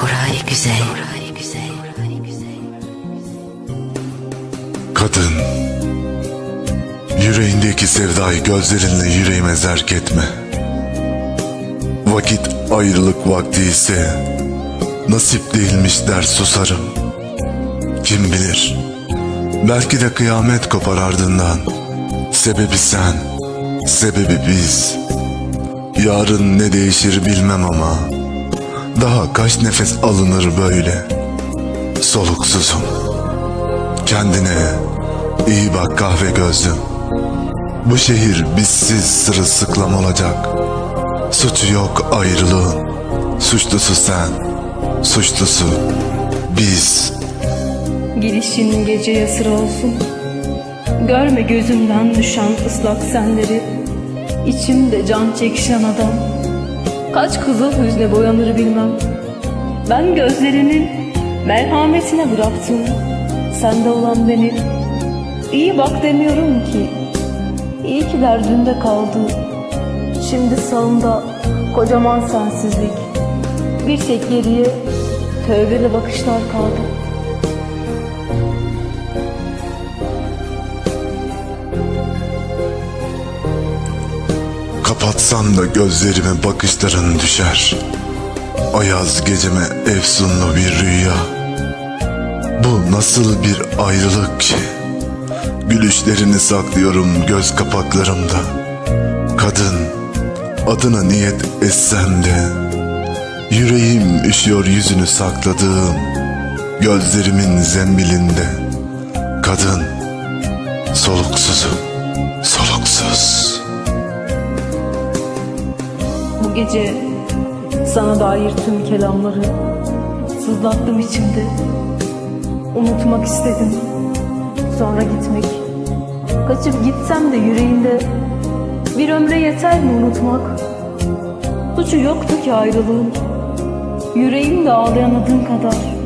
Koray Güzel. Kadın Yüreğindeki sevdayı gözlerinle yüreğime zerk etme. Vakit ayrılık vakti ise Nasip değilmiş der susarım. Kim bilir Belki de kıyamet kopar ardından. Sebebi sen Sebebi biz. Yarın ne değişir bilmem ama Daha kaç nefes alınır böyle Soluksuzum Kendine iyi bak kahve gözlüm. Bu şehir bizsiz sırılsıklam olacak. Suçu yok ayrılığın. Suçlusu sen. Suçlusu biz. Gelişin geceye sıra olsun Görme gözümden düşen ıslak senleri İçimde can çekişen adam Kaç kızıl hüzne boyanır bilmem. Ben gözlerinin merhametine bıraktım. Sende olan beni İyi bak demiyorum ki. İyi ki derdinde kaldı. Şimdi sağımda kocaman sensizlik. Bir tek geriye tövbeli bakışlar kaldı Kapatsam da gözlerime bakışların düşer. Ayaz geceme efsunlu bir rüya. Bu nasıl bir ayrılık ki? Gülüşlerini saklıyorum göz kapaklarımda. Kadın adına niyet etsem de Yüreğim üşüyor yüzünü sakladığım Gözlerimin zembilinde Gece sana dair tüm kelamları sızlattım içimde. Unutmak istedim. Sonra gitmek. Kaçıp gitsem de yüreğinde bir ömre yeter mi unutmak? Suçu yoktu ki ayrılığın. Yüreğimde ağlayan adın kadar.